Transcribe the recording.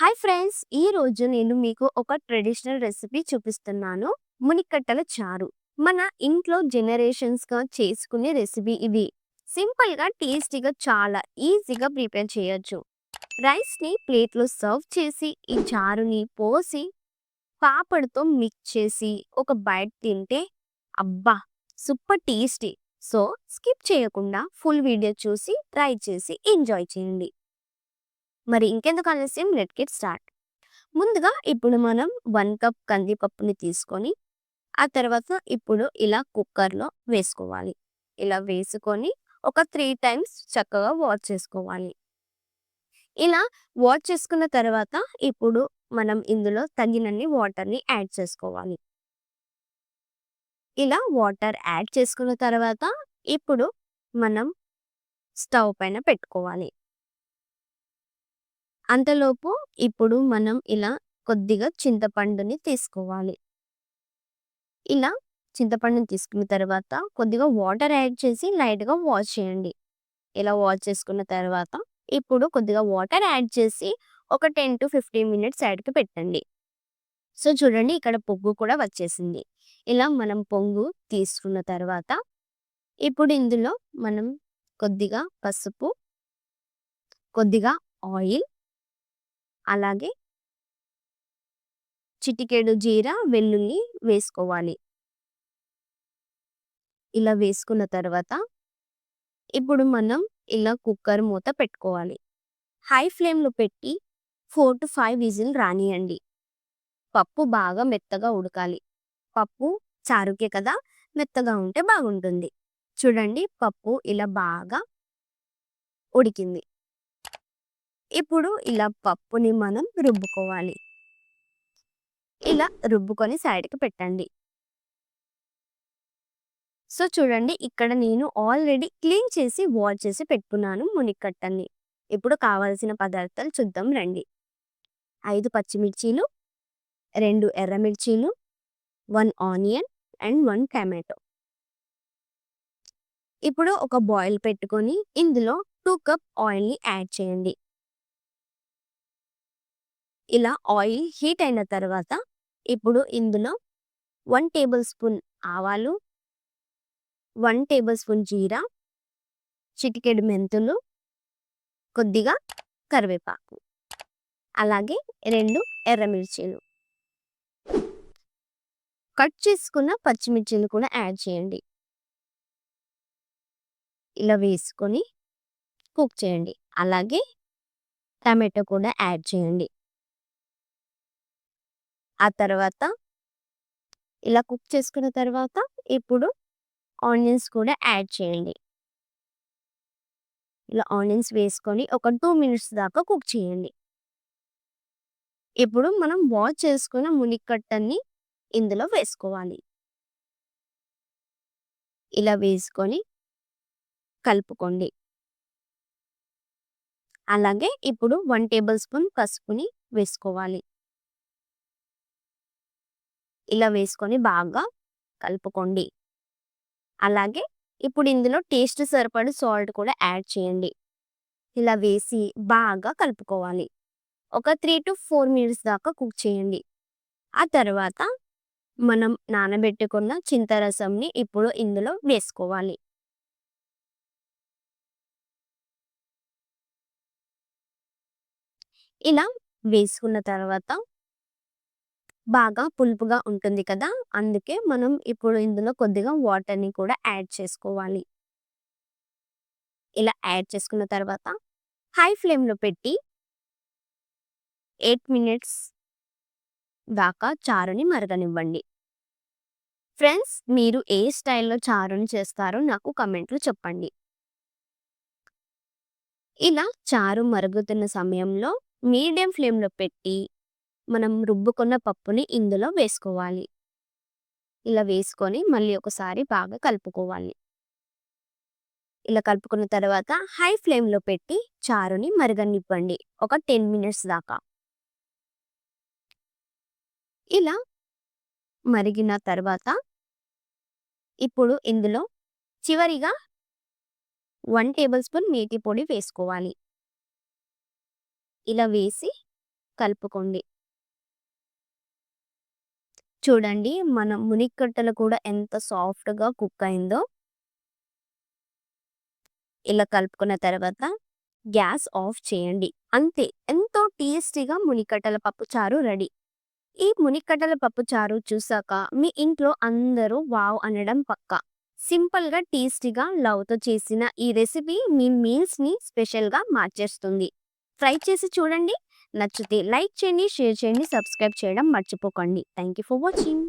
Hi friends ఈ రోజు నేను మీకు ఒక ట్రెడిషనల్ రెసిపీ చూపిస్తున్నాను. మునిక్కట్టల చారు. మన ఇంట్లో జనరేషన్స్గా చేసుకునే రెసిపీ ఇది. సింపుల్గా టేస్టీగా చాలా ఈజీగా ప్రిపేర్ చేయొచ్చు. రైస్ని ప్లేట్లో సర్వ్ చేసి ఈ చారుని పోసి పాపడ్తో మిక్స్ చేసి ఒక బైట్ తింటే అబ్బా! Super tasty. సో స్కిప్ చేయకుండా ఫుల్ వీడియో చూసి ట్రై చేసి ఎంజాయ్ చేయండి. మరి ఇంకెందుకు ఆలస్యం? లెట్ గెట్ స్టార్ట్ ముందుగా ఇప్పుడు మనం వన్ కప్ కందిపప్పుని తీసుకొని ఆ తర్వాత ఇప్పుడు ఇలా కుక్కర్లో వేసుకోవాలి. ఇలా వేసుకొని ఒక త్రీ టైమ్స్ చక్కగా వాష్ చేసుకోవాలి. ఇలా వాష్ చేసుకున్న తర్వాత ఇప్పుడు మనం ఇందులో తగినన్ని వాటర్ని యాడ్ చేసుకోవాలి. ఇలా వాటర్ యాడ్ చేసుకున్న తర్వాత ఇప్పుడు మనం స్టవ్ పైన పెట్టుకోవాలి. అంతలోపు ఇప్పుడు మనం ఇలా కొద్దిగా చింతపండుని తీసుకోవాలి. ఇలా చింతపండుని తీసుకున్న తర్వాత కొద్దిగా వాటర్ యాడ్ చేసి లైట్గా వాష్ చేయండి. ఇలా వాష్ చేసుకున్న తర్వాత ఇప్పుడు కొద్దిగా వాటర్ యాడ్ చేసి ఒక టెన్ టు ఫిఫ్టీన్ మినిట్స్ సైడ్కి పెట్టండి. సో చూడండి ఇక్కడ పొగ్గు కూడా వచ్చేసింది. ఇలా మనం పొంగు తీసుకున్న తర్వాత ఇప్పుడు ఇందులో మనం కొద్దిగా పసుపు కొద్దిగా ఆయిల్ అలాగే చిటికెడు జీర వెల్లుల్లి వేసుకోవాలి. ఇలా వేసుకున్న తర్వాత ఇప్పుడు మనం ఇలా కుక్కర్ మూత పెట్టుకోవాలి. హై ఫ్లేమ్లో పెట్టి ఫోర్ టు ఫైవ్ విజిల్ రానియండి. పప్పు బాగా మెత్తగా ఉడకాలి. పప్పు చారుకే కదా మెత్తగా ఉంటే బాగుంటుంది. చూడండి పప్పు ఇలా బాగా ఉడికింది. ఇప్పుడు ఇలా పప్పుని మనం రుబ్బుకోవాలి. ఇలా రుబ్బుకొని సైడ్కి పెట్టండి. సో చూడండి ఇక్కడ నేను ఆల్రెడీ క్లీన్ చేసి వాష్ చేసి పెట్టుకున్నాను మునిక్కట్టని. ఇప్పుడు కావాల్సిన పదార్థాలు చూద్దాం రండి. ఐదు పచ్చిమిర్చీలు రెండు ఎర్రమిర్చీలు one onion and one tomato. ఇప్పుడు ఒక బాయిల్ పెట్టుకొని ఇందులో టూ కప్ ఆయిల్ని యాడ్ చేయండి. ఇలా ఆయిల్ హీట్ అయిన తర్వాత ఇప్పుడు ఇందులో వన్ టేబుల్ స్పూన్ ఆవాలు వన్ టేబుల్ స్పూన్ జీరా చిటికెడు మెంతులు కొద్దిగా కరివేపాకు. అలాగే రెండు ఎర్రమిర్చీలు కట్ చేసుకున్న పచ్చిమిర్చిలు కూడా యాడ్ చేయండి. ఇలా వేసుకొని కుక్ చేయండి. అలాగే టమాటో కూడా యాడ్ చేయండి. ఆ తర్వాత ఇలా కుక్ చేసుకున్న తర్వాత ఇప్పుడు ఆనియన్స్ కూడా యాడ్ చేయండి. ఇలా ఆనియన్స్ వేసుకొని ఒక టూ మినిట్స్ దాకా కుక్ చేయండి. ఇప్పుడు మనం వాష్ చేసుకున్న మునిక్కట్టని ఇందులో వేసుకోవాలి. ఇలా వేసుకొని కలుపుకోండి. అలాగే ఇప్పుడు వన్ టేబుల్ స్పూన్ పసుపుని వేసుకోవాలి. ఇలా వేసుకొని బాగా కలుపుకోండి. అలాగే ఇప్పుడు ఇందులో టేస్ట్ సరిపడి సాల్ట్ కూడా యాడ్ చేయండి. ఇలా వేసి బాగా కలుపుకోవాలి. ఒక త్రీ టు ఫోర్ మినిట్స్ దాకా కుక్ చేయండి. ఆ తర్వాత మనం నానబెట్టుకున్న చింతరసంని ఇప్పుడు ఇందులో వేసుకోవాలి. ఇలా వేసుకున్న తర్వాత బాగా పులుపుగా ఉంటుంది కదా! అందుకే మనం ఇప్పుడు ఇందులో కొద్దిగా వాటర్ని కూడా యాడ్ చేసుకోవాలి. ఇలా యాడ్ చేసుకున్న తర్వాత హై ఫ్లేమ్లో పెట్టి ఎయిట్ మినిట్స్ దాకా చారుని మరగనివ్వండి. ఫ్రెండ్స్ మీరు ఏ స్టైల్లో చారుని చేస్తారో నాకు కమెంట్లు చెప్పండి. ఇలా చారు మరుగుతున్న సమయంలో మీడియం ఫ్లేమ్లో పెట్టి మనం రుబ్బుకున్న పప్పుని ఇందులో వేసుకోవాలి. ఇలా వేసుకొని మళ్ళీ ఒకసారి బాగా కలుపుకోవాలి. ఇలా కలుపుకున్న తర్వాత హై ఫ్లేమ్లో పెట్టి చారుని మరగనివ్వండి. ఒక టెన్ మినిట్స్ దాకా. ఇలా మరిగిన తర్వాత ఇప్పుడు ఇందులో చివరిగా వన్ టేబుల్ స్పూన్ మేతి పొడి వేసుకోవాలి. ఇలా వేసి కలుపుకోండి. చూడండి మన మునిక్కట్టలు కూడా ఎంత సాఫ్ట్‌గా కుక్ అయిందో. ఇలా కలుపుకున్న తర్వాత గ్యాస్ ఆఫ్ చేయండి. అంతే ఎంతో టేస్టీగా మునిక్కట్టల పప్పుచారు రెడీ. ఈ మునిక్కట్టల పప్పుచారు చూసాక మీ ఇంట్లో అందరూ వావ్ అనడం పక్కా. సింపుల్‌గా, టేస్టీగా, లవ్‌తో చేసిన ఈ రెసిపీ మీ మీల్స్‌ని స్పెషల్‌గా మార్చేస్తుంది. ట్రై చేసి చూడండి. నచ్చితే లైక్ చేయండి, షేర్ చేయండి, సబ్స్క్రైబ్ చేయడం మర్చిపోకండి. Thank you for watching.